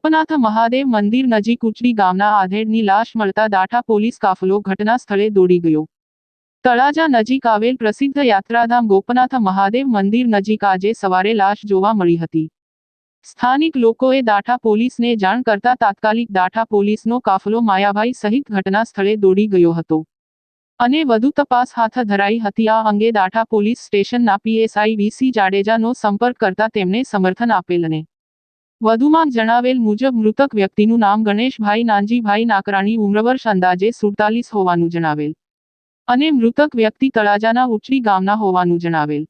ગોપનાથ મહાદેવ મંદિર નજીક ઉચડી ગામના આધેડની લાશ મળતા દાઠા પોલીસ કાફલો ઘટના સ્થળે દોડી ગયો. તળાજા નજીક આવેલ પ્રસિદ્ધ યાત્રાધામ ગોપનાથ મહાદેવ મંદિર નજીક આજે સવારે લાશ જોવા મળી હતી. સ્થાનિક લોકોએ દાઠા પોલીસને જાણ કરતા તાત્કાલિક દાઠા પોલીસનો કાફલો માયાભાઈ સહિત ઘટના સ્થળે દોડી ગયો હતો. અને વધુ તપાસ હાથ ધરાઈ હતી. આ અંગે દાઠા પોલીસ સ્ટેશનના પીએસઆઈ વીસી જાડેજાનો સંપર્ક કરતા તેમણે સમર્થન આપેલ અને વધુમાં જણાવેલ મુજબ મૃતક વ્યક્તિનું નામ ગણેશભાઈ નાનજીભાઈ નાકરાણી ઉમ્રવર્ષ અંદાજે સુડતાલીસ હોવાનું જણાવેલ. અને મૃતક વ્યક્તિ તળાજાના ઉચડી ગામના હોવાનું જણાવેલ.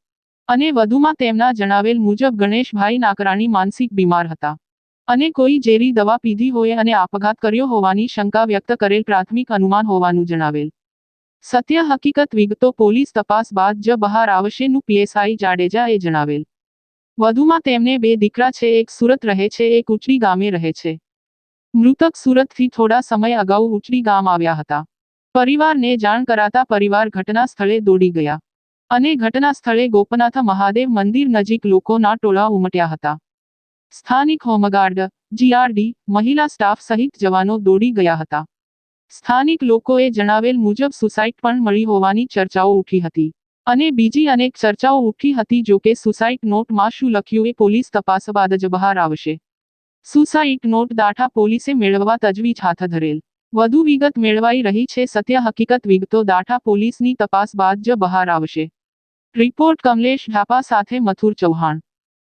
અને વધુમાં તેમના જણાવેલ મુજબ ગણેશભાઈ નાકરાણી માનસિક બીમાર હતા. અને કોઈ ઝેરી દવા પીધી હોય અને આપઘાત કર્યો હોવાની શંકા વ્યક્ત કરેલ પ્રાથમિક અનુમાન હોવાનું જણાવેલ. સત્ય હકીકત વિગતો પોલીસ તપાસ બાદ જ બહાર આવશેનું પીએસઆઈ જાડેજાએ જણાવેલ. વધુમાં તેમને બે દીકરા છે, એક સુરત રહે છે, એક ઉચડી ગામે રહે છે. મૃતક સુરતથી થોડા સમય અગાઉ ઉચડી ગામ આવ્યા હતા. પરિવારને જાણ કરાતા પરિવાર ઘટના સ્થળે દોડી ગયા અને ઘટના સ્થળે ગોપનાથ મહાદેવ મંદિર નજીક લોકોના ટોળા ઉમટ્યા હતા. સ્થાનિક હોમગાર્ડ, જીઆરડી, મહિલા સ્ટાફ સહિત જવાનો દોડી ગયા હતા. સ્થાનિક લોકોએ જણાવેલ મુજબ સુસાઇડ પણ મળી હોવાની ચર્ચાઓ ઉઠી હતી. અને બીજી અનેક ચર્ચાઓ ઉઠી હતી જો કે સુસાઇડ નોટમાં શું લખ્યું એ પોલીસ તપાસ બાદ જ બહાર આવશે. સુસાઇડ નોટ દાઠા પોલીસે મેળવવા તજવીજ હાથ ધરેલ. વધુ વિગત મેળવાઈ રહી છે સત્ય હકીકત વિગતો દાઠા પોલીસની તપાસ બાદ જ બહાર આવશે. રિપોર્ટ કમલેશ ઢાપા સાથે મથુર ચૌહાણ.